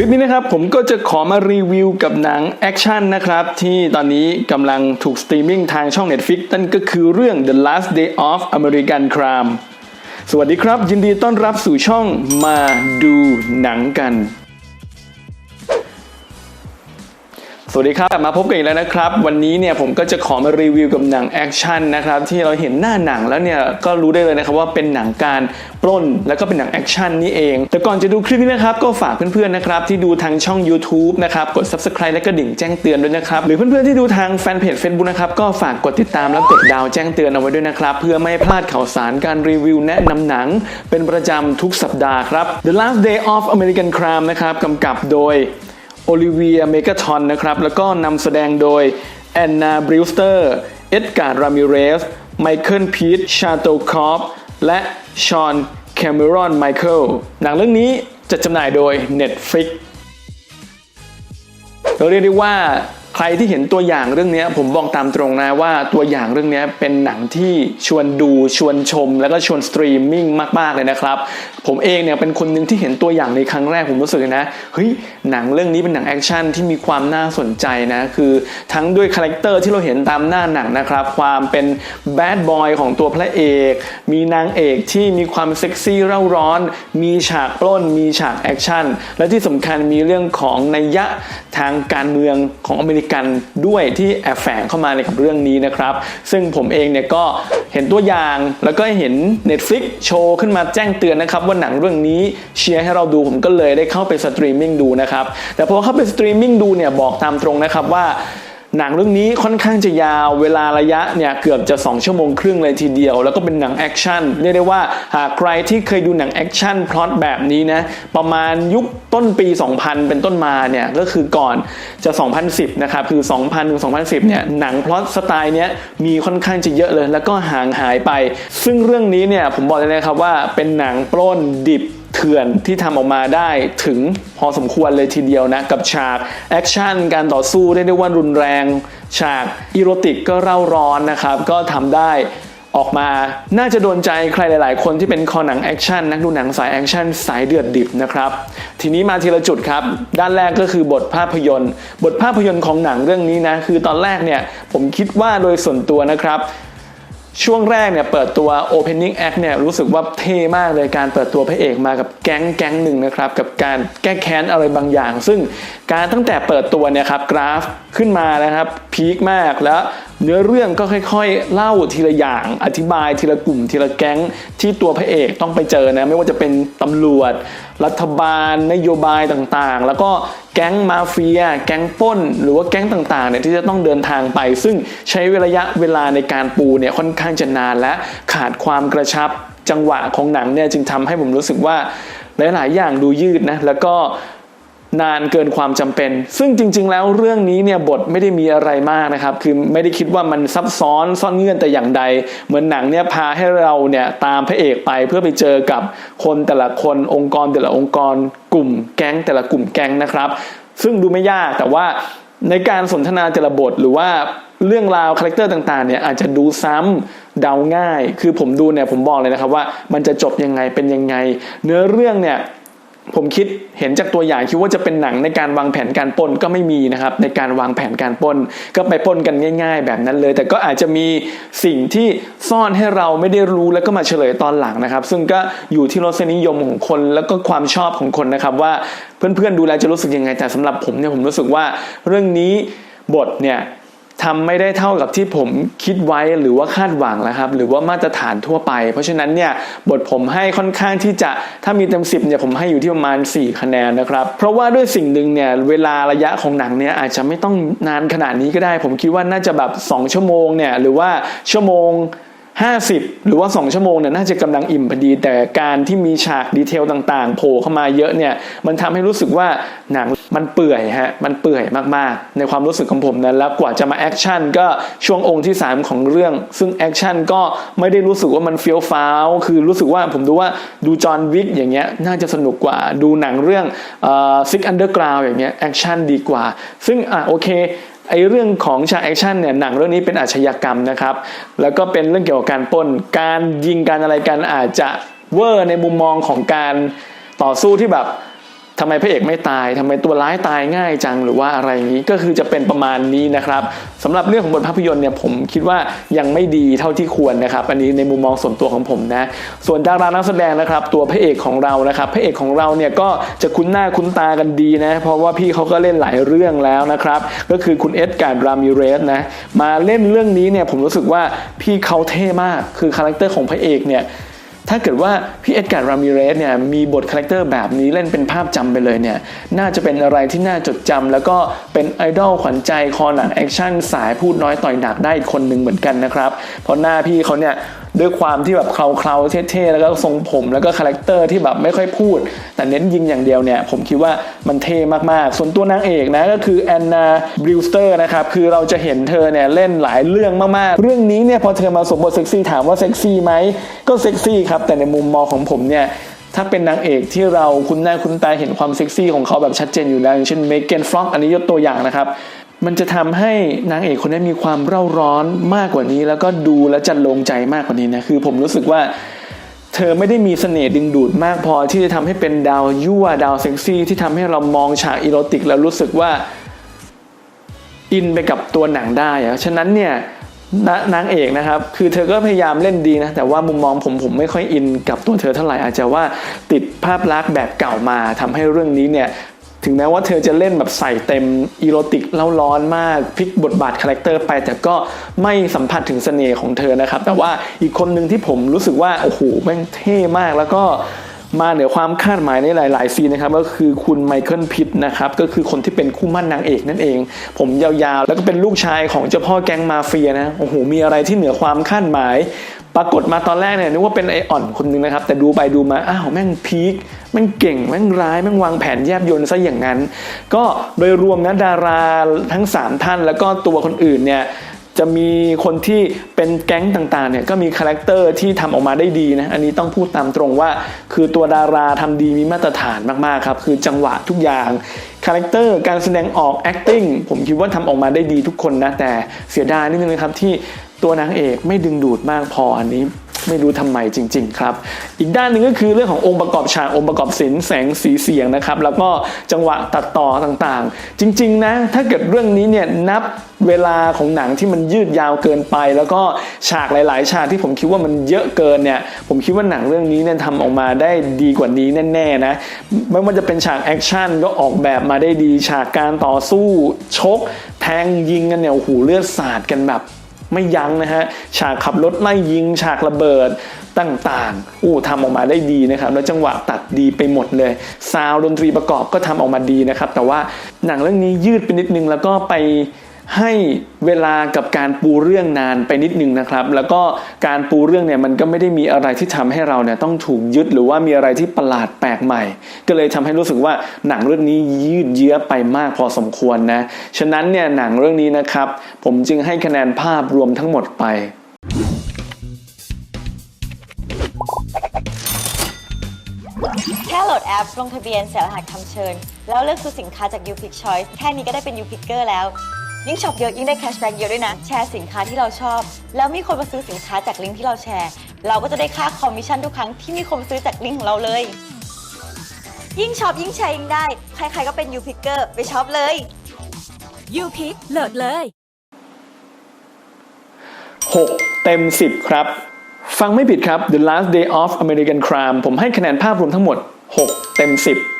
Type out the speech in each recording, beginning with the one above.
ลิปนี้นะครับผมก็จะขอมารีวิวกับหนังแอคชั่นนะครับ ที่ตอนนี้กำลังถูกสตรีมมิ่งทางช่อง Netflix นั่นก็คือเรื่อง The Last Day of American Crime สวัสดีครับ ยินดีต้อนรับสู่ช่องมาดูหนังกัน สวัสดีครับกลับ มาพบกันอีกแล้วนะครับ วันนี้เนี่ยผมก็จะขอมารีวิวกับหนังแอคชั่นนะครับที่เราเห็นหน้าหนังแล้วเนี่ยก็รู้ได้เลยนะครับว่าเป็นหนังการปล้น แล้วก็เป็นหนังแอคชั่นนี่เอง แต่ก่อนจะดูคลิปนี้นะครับก็ฝากเพื่อนๆนะครับที่ดูทางช่อง YouTube นะครับกด Subscribe และก็ดิ่งแจ้งเตือนด้วยนะครับ หรือเพื่อนๆที่ดูทางแฟนเพจ Facebook นะครับก็ฝากกดติดตามและกดดาวแจ้งเตือนเอาไว้ด้วยนะครับเพื่อไม่พลาดข่าวสารการรีวิวแนะนำหนัง เป็นประจำทุกสัปดาห์ครับ The Last Day of American Crime นะครับกำกับโดย โอลิเวียเมกาทอนนะครับ แล้วก็นำแสดงโดยแอนนาบริวสเตอร์ เอ็ดการ์รามิเรส ไมเคิลพีทชาโตคอฟและชอนแคม e รอนไมเคิลหนังเรื่องนี้จะจำหน่ายโดย Netflix เราเรียกได้ว่า ใครที่เห็นตัวอย่างเรื่องนี้ผมบอกตามตรงนะว่าตัวอย่างเรื่องนี้เป็นหนังที่ชวนดูชวนชม แล้วก็ชวนสตรีมมิ่งมาก ๆ เลยนะครับ ผมเองเนี่ยเป็นคนหนึ่งที่เห็นตัวอย่างในครั้งแรกผมรู้สึกนะเฮ้ยหนังเรื่องนี้เป็นหนังแอคชั่นที่มีความน่าสนใจนะคือทั้งด้วยคาแรคเตอร์ที่เราเห็นตามหน้าหนังนะครับ ความเป็นแบดบอยของตัวพระเอก มีนางเอกที่มีความเซ็กซี่เร่าร้อน มีฉากปล้น มีฉากแอคชั่นและที่สำคัญมีเรื่องของนัยยะทางการเมืองของอเมริกันด้วยที่แอบแฝงเข้ามาในกับเรื่องนี้นะครับ ซึ่งผมเองเนี่ยก็เห็นตัวอย่างแล้วก็เห็น Netflix โชว์ขึ้นมาแจ้งเตือนนะครับว่าหนังเรื่องนี้เชียร์ให้เราดูผมก็เลยได้เข้าไปสตรีมมิ่งดูนะครับแต่พอเข้าไปสตรีมมิ่งดูเนี่ยบอกตามตรงนะครับว่า หนังเรื่องนี้ค่อนข้างจะยาวเวลาระยะเนี่ยเกือบจะ 2 ชั่วโมงครึ่งเลยทีเดียว แล้วก็เป็นหนังแอคชั่นเรียกได้ว่าหากใครที่เคยดูหนังแอคชั่นพล็อตแบบนี้นะประมาณยุคต้นปี 2000 เป็นต้นมาเนี่ยก็คือก่อนจะ 2010 นะครับคือ 2000ถึง2010 เนี่ยหนังพล็อตสไตล์เนี้ยมีค่อนข้างจะเยอะเลย แล้วก็ห่างหายไป ซึ่งเรื่องนี้เนี่ยผมบอกเลยนะครับว่าเป็นหนังปล้นดิบ เถื่อนที่ทำออกมาได้ถึงพอสมควรเลยทีเดียวนะ กับฉากแอคชั่นการต่อสู้ได้ได้ว่ารุนแรง ฉากอีโรติกก็เร่าร้อนนะครับ ก็ทำได้ออกมาน่าจะโดนใจใครหลาย ๆ คนที่เป็นคอหนังแอคชั่นนักดูหนังสายแอคชั่นสายเดือดดิบนะครับ ทีนี้มาทีละจุดครับ ด้านแรกก็คือบทภาพยนตร์ บทภาพยนตร์ของหนังเรื่องนี้นะ คือตอนแรกเนี่ยผมคิดว่าโดยส่วนตัวนะครับ ช่วงแรกเนี่ยเปิดตัว Opening Act เนี่ยรู้สึกว่าเท่มากเลยการเปิดตัวพระเอกมากับแก๊งแก๊งหนึ่งนะครับ กับการแก้แค้นอะไรบางอย่าง ซึ่งการตั้งแต่เปิดตัวเนี่ยครับกราฟขึ้นมานะครับพีคมากแล้ว เนื้อเรื่องก็ค่อยๆ เล่าทีละอย่างอธิบายทีละกลุ่มทีละแก๊ง ที่ตัวพระเอกต้องไปเจอนะ ไม่ว่าจะเป็นตำรวจ รัฐบาล นโยบายต่างๆ แล้วก็แก๊งมาเฟีย แก๊งป้น หรือว่าแก๊งต่างๆเนี่ยที่จะต้องเดินทางไป ซึ่งใช้ระยะเวลาในการปูเนี่ยค่อนข้างจะนานและขาดความกระชับจังหวะของหนังเนี่ยจึงทำให้ผมรู้สึกว่าหลายๆ อย่างดูยืดนะแล้วก็ นานเกินความจำเป็น ซึ่งจริง ๆ แล้วเรื่องนี้เนี่ยบทไม่ได้มีอะไรมากนะครับ คือไม่ได้คิดว่ามันซับซ้อนซ่อนเงื่อนแต่อย่างใด เหมือนหนังเนี่ยพาให้เราเนี่ยตามพระเอกไปเพื่อไปเจอกับคนแต่ละคนองค์กรแต่ละองค์กร กลุ่มแก๊งแต่ละกลุ่มแก๊งนะครับ ซึ่งดูไม่ยากแต่ว่าในการสนทนาแต่ละบทหรือว่าเรื่องราวคาแรคเตอร์ต่างๆเนี่ยอาจจะดูซ้ำเดาง่าย คือผมดูเนี่ยผมบอกเลยนะครับว่ามันจะจบยังไงเป็นยังไง เนื้อเรื่องเนี่ย ผมคิดเห็นจากตัวอย่างคิดว่าจะเป็นหนังในการวางแผนการปล้นก็ไม่มีนะครับ ในการวางแผนการปล้นก็ไปปล้นกันง่าย ๆ แบบนั้นเลย แต่ก็อาจจะมีสิ่งที่ซ่อนให้เราไม่ได้รู้แล้วก็มาเฉลยตอนหลังนะครับ ซึ่งก็อยู่ที่รสนิยมของคนแล้วก็ความชอบของคนนะครับ ว่าเพื่อนๆดูแลจะรู้สึกยังไงแต่สำหรับผมเนี่ยผมรู้สึกว่าเรื่องนี้บทเนี่ย ทำไม่ได้เท่ากับที่ผมคิดไว้หรือว่าคาดหวังนะครับ หรือว่ามาตรฐานทั่วไป เพราะฉะนั้นเนี่ยบทผมให้ค่อนข้างที่จะถ้ามีเต็มสิบเนี่ยผมให้อยู่ที่ประมาณ 4 คะแนนนะครับ เพราะว่าด้วยสิ่งหนึ่งเนี่ยเวลาระยะของหนังเนี่ยอาจจะไม่ต้องนานขนาดนี้ก็ได้ ผมคิดว่าน่าจะแบบ 2 ชั่วโมงเนี่ยหรือว่าชั่วโมง 50 หรือว่า 2 ชั่วโมงเนี่ยน่าจะกำลังอิ่มพอดี แต่การที่มีฉากดีเทลต่างๆโผล่เข้ามาเยอะเนี่ยมันทำให้รู้สึกว่าหนังมันเปื่อยฮะมันเปื่อยมากๆ ในความรู้สึกของผมนะแล้วกว่าจะมาแอคชั่นก็ช่วงองค์ที่ 3 ของเรื่อง ซึ่งแอคชั่นก็ไม่ได้รู้สึกว่ามันเฟี้ยวฟ้าวคือรู้สึกว่าผมดูว่าดูจอห์นวิกอย่างเงี้ยน่าจะสนุกกว่าดูหนังเรื่องซิกอันเดอร์กราวอย่างเงี้ยแอคชั่นดีกว่า ซึ่งอะโอเค ไอเรื่องของฉากแอคชั่นเนี่ยหนังเรื่องนี้เป็นอาชญากรรมนะครับ แล้วก็เป็นเรื่องเกี่ยวกับการปล้น การยิงการอะไรกันอาจจะเวอร์ในมุมมองของการต่อสู้ที่แบบ ทำไมพระเอกไม่ตายทำไมตัวร้ายตายง่ายจังหรือว่าอะไรอย่างนี้ก็คือจะเป็นประมาณนี้นะครับสำหรับเรื่องของบทภาพยนตร์เนี่ยผมคิดว่ายังไม่ดีเท่าที่ควรนะครับ อันนี้ในมุมมองส่วนตัวของผมนะ ส่วนดารานักแสดงนะครับ ตัวพระเอกของเรานะครับพระเอกของเราเนี่ยก็จะคุ้นหน้าคุ้นตากันดีนะ เพราะว่าพี่เขาก็เล่นหลายเรื่องแล้วนะครับ ก็คือคุณเอ็ดการ์ดรามิเรสนะมาเล่นเรื่องนี้เนี่ยผมรู้สึกว่าพี่เขาเท่มากคือคาแรคเตอร์ของพระเอกเนี่ย ถ้าเกิดว่าพี่เอ็ดการ์ดรามิเรสเนี่ยมีบทคาแรคเตอร์แบบนี้เล่นเป็นภาพจำไปเลยเนี่ยน่าจะเป็นอะไรที่น่าจดจำแล้วก็เป็นไอดอลขวัญใจคอหนังแอคชั่นสายพูดน้อยต่อยหนักได้อีกคนหนึ่งเหมือนกันนะครับเพราะหน้าพี่เขาเนี่ย ด้วยความที่แบบเคลาๆเท่ๆแล้วก็ทรงผมแล้วก็คาแรคเตอร์ที่แบบไม่ค่อยพูด แต่เน้นยิงอย่างเดียวเนี่ยผมคิดว่ามันเท่มากๆ ส่วนตัวนางเอกนะก็คือแอนนาบริวสเตอร์นะครับคือเราจะเห็นเธอเนี่ยเล่นหลายเรื่องมากๆ เรื่องนี้เนี่ยพอเธอมาสมบทเซ็กซี่ถามว่าเซ็กซี่ไหมก็เซ็กซี่ครับแต่ในมุมมองของผมเนี่ยถ้าเป็นนางเอกที่เราคุ้นหน้าคุ้นตาเห็นความเซ็กซี่ของเขาแบบชัดเจนอยู่แล้วอย่างเช่นเมเกนฟล็อกอันนี้ยกตัวอย่างนะครับ มันจะทำให้นางเอกคนนี้มีความเร่าร้อนมากกว่านี้ แล้วก็ดูและจันลงใจมากกว่านี้นะคือผมรู้สึกว่า เธอไม่ได้มีเสน่ห์ดึงดูดมากพอที่จะทำให้เป็นดาวยั่วดาวเซ็กซี่ ที่ทำให้เรามองฉากอีโรติก แล้วรู้สึกว่าอินไปกับตัวหนังได้อะฉะนั้นเนี่ยนนางเอกนะครับ คือเธอก็พยายามเล่นดีนะ แต่ว่ามุมมองผมผมไม่ค่อยอินกับตัวเธอเท่าไหร่ อาจจะว่าติดภาพลักษณ์แบบเก่ามาทำให้เรื่องนี้เนี่ย ถึงแม้ว่าเธอจะเล่นแบบใส่เต็มอีโรติกเล่าร้อนมากพลิกบทบาทคาแรคเตอร์ไป แต่ก็ไม่สัมผัสถึงเสน่ห์ของเธอนะครับ แต่ว่าอีกคนหนึ่งที่ผมรู้สึกว่า โอ้โหแม่งเท่มากแล้วก็มาเหนือความคาดหมายในหลาย ๆ ซีนนะครับก็คือคุณไมเคิลพิตนะครับ ก็คือคนที่เป็นคู่มั่นนางเอกนั่นเอง ผมยาว ๆ แล้วก็เป็นลูกชายของเจ้าพ่อแก๊งมาเฟียนะโอ้โหมีอะไรที่เหนือความคาดหมาย ปรากฏมาตอนแรกเนี่ยนึกว่าเป็นไออ่อนคนนึงนะครับ แต่ดูไปดูมาอ้าวแม่งพีคแม่งเก่งแม่งร้ายแม่งวางแผนแยบยลซะอย่างนั้น ก็โดยรวมนะดาราทั้ง 3 ท่านแล้วก็ตัวคนอื่นเนี่ยจะมีคนที่เป็นแก๊งต่างๆเนี่ยก็มีคาแรคเตอร์ที่ทำออกมาได้ดีนะอันนี้ต้องพูดตามตรงว่า คือตัวดาราทำดีมีมาตรฐานมากๆครับคือจังหวะทุกอย่างคาแรคเตอร์การแสดงออก acting ผมคิดว่าทำออกมาได้ดีทุกคนนะแต่เสียดายนิดนึงนะครับที่ ตัวนางเอกไม่ดึงดูดมากพออันนี้ไม่รู้ทำไมจริง ๆ ครับ อีกด้านหนึ่งก็คือเรื่องขององค์ประกอบฉากองค์ประกอบศิลป์แสงสีเสียงนะครับ แล้วก็จังหวะตัดต่อต่างๆ จริง ๆ นะ ถ้าเกิดเรื่องนี้เนี่ยนับเวลาของหนังที่มันยืดยาวเกินไป แล้วก็ฉากหลาย ๆ ฉากที่ผมคิดว่ามันเยอะเกินเนี่ยผมคิดว่าหนังเรื่องนี้เนี่ยทำออกมาได้ดีกว่านี้แน่ๆนะไม่ว่าจะเป็นฉากแอคชั่นก็ออกแบบมาได้ดี ฉากการต่อสู้ชก แทงยิงกันเนี่ยโอ้โหเลือดสาดกันแบบ ไม่ยั้งนะฮะ ฉากขับรถไล่ยิง ฉากระเบิดต่างๆ อู้ทำออกมาได้ดีนะครับ แล้วจังหวะตัดดีไปหมดเลย ซาวด์ดนตรีประกอบก็ทำออกมาดีนะครับ แต่ว่าหนังเรื่องนี้ยืดไปนิดนึงแล้วก็ไป ให้เวลากับการปูเรื่องนานไปนิดนึงนะครับ แล้วก็การปูเรื่องเนี่ยมันก็ไม่ได้มีอะไรที่ทำให้เราเนี่ยต้องถูกยึดหรือว่ามีอะไรที่ประหลาดแปลกใหม่ ก็เลยทำให้รู้สึกว่าหนังเรื่องนี้ยืดเยื้อไปมากพอสมควรนะฉะนั้นเนี่ยหนังเรื่องนี้นะครับ ผมจึงให้คะแนนภาพรวมทั้งหมดไปแค่โหลดแอป ลงทะเบียนเสียรหัสคำเชิญ แล้วเลือกซื้อสินค้าจาก u p i c Choice แค่นี้ก็ได้เป็น u p i c k e r แล้ว ยิ่งช็อปเยอะยิ่งได้แคชแบ็กเยอะด้วยนะ แชร์สินค้าที่เราชอบ แล้วมีคนมาซื้อสินค้าจากลิงก์ที่เราแชร์ เราก็จะได้ค่าคอมมิชชั่นทุกครั้งที่มีคนมาซื้อจากลิงก์ของเราเลย ยิ่งช็อปยิ่งแชร์ยิ่งได้ ใครๆก็เป็น u p i c k e r ไปช็อปเลยยูพิกโหลดเลย 6 เต็ม 10 ครับ ฟังไม่ผิดครับ The Last Day of American Crime ผมให้คะแนนภาพรวมทั้งหมด 6 เต็ม 10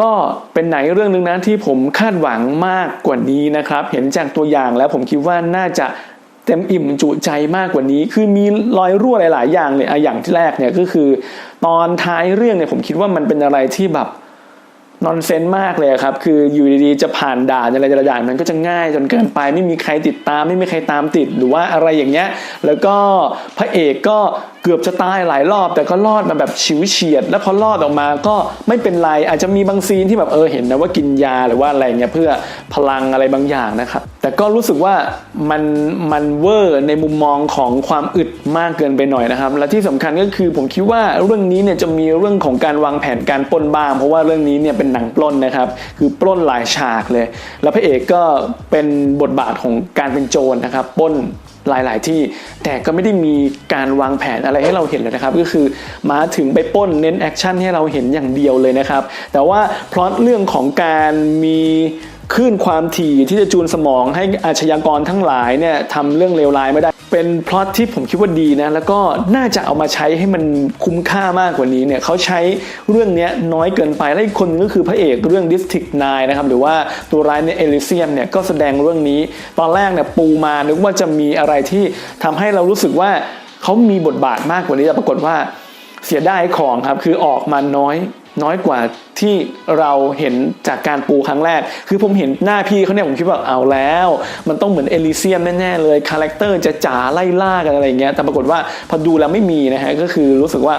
ก็เป็นไหนเรื่องหนึ่งนะที่ผมคาดหวังมากกว่านี้นะครับ เห็นจากตัวอย่างแล้วผมคิดว่าน่าจะเต็มอิ่มจุใจมากกว่านี้ คือมีรอยรั่วหลาย ๆ อย่างเลยอะอย่างที่แรกเนี่ยก็คือ ตอนท้ายเรื่องเนี่ยผมคิดว่ามันเป็นอะไรที่แบบนอนเซนมากเลยครับ คืออยู่ดีๆ จะผ่านด่านอะไรแต่ละอย่างมันก็จะง่ายจนเกินไป ไม่มีใครติดตาม ไม่มีใครตามติดหรือว่าอะไรอย่างเงี้ย แล้วก็พระเอกก็เกือบจะตายหลายรอบแต่ก็รอดมาแบบชิวเฉียด แล้วพอรอดออกมาก็ไม่เป็นไรอาจจะมีบางซีนที่แบบเออเห็นนะว่ากินยาหรือว่าอะไรเงี้ยเพื่อพลังอะไรบางอย่างนะครับ แต่ก็รู้สึกว่ามันมันเวอร์ในมุมมองของความอึดมากเกินไปหน่อยนะครับ และที่สำคัญก็คือผมคิดว่าเรื่องนี้เนี่ยจะมีเรื่องของการวางแผนการปล้นบ้าง เพราะว่าเรื่องนี้เนี่ยเป็นหนังปล้นนะครับคือปล้นหลายฉากเลย แล้วพระเอกก็เป็นบทบาทของการเป็นโจรนะครับปล้น หลาย ๆ ที่ แต่ก็ไม่ได้มีการวางแผนอะไรให้เราเห็นเลยนะครับ ก็คือมาถึงไปป้นเน้นแอคชั่นให้เราเห็นอย่างเดียวเลยนะครับ แต่ว่าพล็อตเรื่องของการมีคลื่นความถี่ที่จะจูนสมองให้อาชญากรทั้งหลายเนี่ยทำเรื่องเลวร้ายไม่ได้ เป็นพล็อตที่ผมคิดว่าดีนะ แล้วก็น่าจะเอามาใช้ให้มันคุ้มค่ามากกว่านี้เนี่ยเขาใช้เรื่องเนี้ยน้อยเกินไป และอีกคนนึงก็คือพระเอกเรื่อง District 9 นะครับ หรือว่าตัวร้ายในเอลิเซียมเนี่ยก็แสดงเรื่องนี้ ตอนแรกเนี่ยปูมานึกว่าจะมีอะไรที่ทำให้เรารู้สึกว่าเขามีบทบาทมากกว่านี้แต่ปรากฏว่าเสียดายของครับ คือออกมาน้อย น้อยกว่าที่เราเห็นจากการปูครั้งแรก คือผมเห็นหน้าพี่เขาเนี่ยผมคิดว่าเอาแล้ว มันต้องเหมือนเอลิเซียมแน่ๆเลยคาแรคเตอร์จะจ๋าไล่ล่ากันอะไรเงี้ยแต่ปรากฏว่าพอดูแล้วไม่มีนะฮะก็คือรู้สึกว่า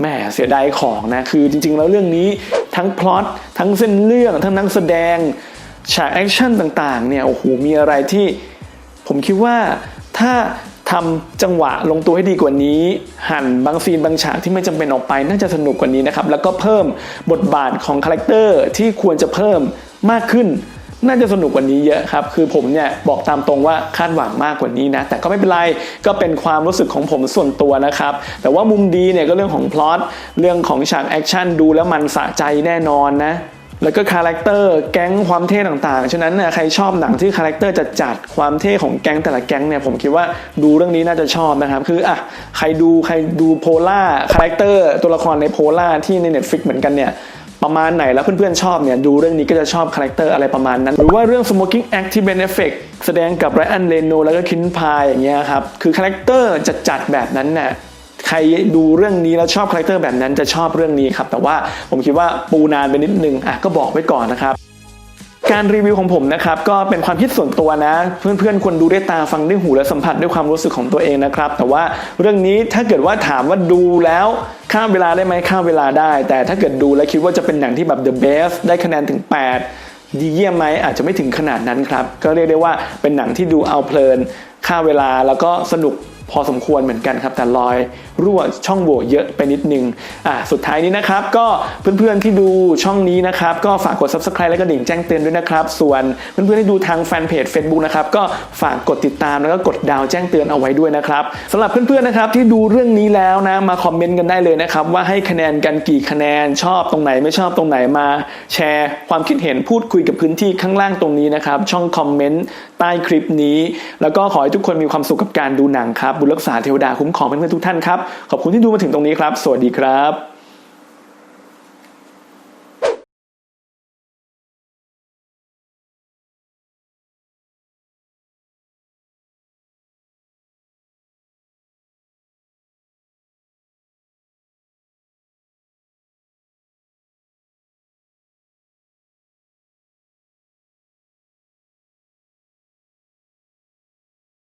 แหมเสียดายของนะคือจริง ๆ แล้วเรื่องนี้ทั้งพล็อตทั้งเส้นเรื่องทั้งนักแสดงฉากแอคชั่นต่างๆเนี่ยโอ้โหมีอะไรที่ผมคิดว่าถ้า ทำจังหวะลงตัวให้ดีกว่านี้ หั่นบางซีนบางฉากที่ไม่จำเป็นออกไปน่าจะสนุกกว่านี้นะครับ แล้วก็เพิ่มบทบาทของคาแรคเตอร์ที่ควรจะเพิ่มมากขึ้น น่าจะสนุกกว่านี้เยอะครับ คือผมเนี่ยบอกตามตรงว่าคาดหวังมากกว่านี้นะ แต่ก็ไม่เป็นไร ก็เป็นความรู้สึกของผมส่วนตัวนะครับ แต่ว่ามุมดีเนี่ยก็เรื่องของพล็อต เรื่องของฉากแอคชั่นดูแล้วมันสะใจแน่นอนนะ แล้วก็คาแรคเตอร์แก๊งความเท่ต่างๆ ฉะนั้นนี่ยใครชอบหนังที่คาแรคเตอร์จะจัดความเท่ของแก๊งแต่ละแก๊งเนี่ยผมคิดว่าดูเรื่องนี้น่าจะชอบนะครับ คืออะใครดูใครดูโพล่าคาแรคเตอร์ตัวละครในโพล่าที่ใน Netflix เหมือนกันเนี่ยประมาณไหนแล้วเพื่อนๆชอบเนี่ยดูเรื่องนี้ก็จะชอบคาแรคเตอร์อะไรประมาณนั้น หรือว่าเรื่อง Smoking Act ที่ Ben Affleck แสดงกับไรอันเลโนแล้วก็คินพายอย่างเงี้ยครับคือคาแรคเตอร์จะจัดแบบนั้นเนี่ย ใครดูเรื่องนี้แล้วชอบคาแรคเตอร์แบบนั้นจะชอบเรื่องนี้ครับ แต่ว่าผมคิดว่าปูนานไปนิดนึงอะก็บอกไว้ก่อนนะครับการรีวิวของผมนะครับก็เป็นความคิดส่วนตัวนะ เพื่อนๆควรดูด้วยตาฟังด้วยหูและสัมผัสด้วยความรู้สึกของตัวเองนะครับ แต่ว่าเรื่องนี้ถ้าเกิดว่าถามว่าดูแล้วข้ามเวลาได้ไหมข้ามเวลาได้ แต่ถ้าเกิดดูแล้วคิดว่าจะเป็นหนังที่แบบ the best ได้คะแนนถึง 8 ดีเยี่ยมไหมอาจจะไม่ถึงขนาดนั้นครับ ก็เรียกได้ว่าเป็นหนังที่ดูเอาเพลินค่าเวลาแล้วก็สนุก พอสมควรเหมือนกันครับ แต่รอยรั่วช่องโหว่เยอะไปนิดนึงอะสุดท้ายนี้นะครับ ก็เพื่อนๆที่ดูช่องนี้นะครับ ก็ฝากกด subscribe และก็ดิ่งแจ้งเตือนด้วยนะครับ ส่วนเพื่อนๆที่ดูทางแฟนเพจ Facebook นะครับก็ฝากกดติดตามแล้วก็กดดาวแจ้งเตือนเอาไว้ด้วยนะครับสำหรับเพื่อนๆนะครับที่ดูเรื่องนี้แล้วนะมาคอมเมนต์กันได้เลยนะครับว่าให้คะแนนกันกี่คะแนนชอบตรงไหนไม่ชอบตรงไหนมาแชร์ความคิดเห็นพูดคุยกับพื้นที่ข้างล่างตรงนี้นะครับช่องคอมเมนต์ใต้คลิปนี้ แล้วก็ขอให้ทุกคนมีความสุขกับการดูหนังครับบุญรักษาเทวดาคุ้มครองเพื่อนๆทุกท่านครับ ขอบคุณที่ดูมาถึงตรงนี้ครับ สวัสดีครับ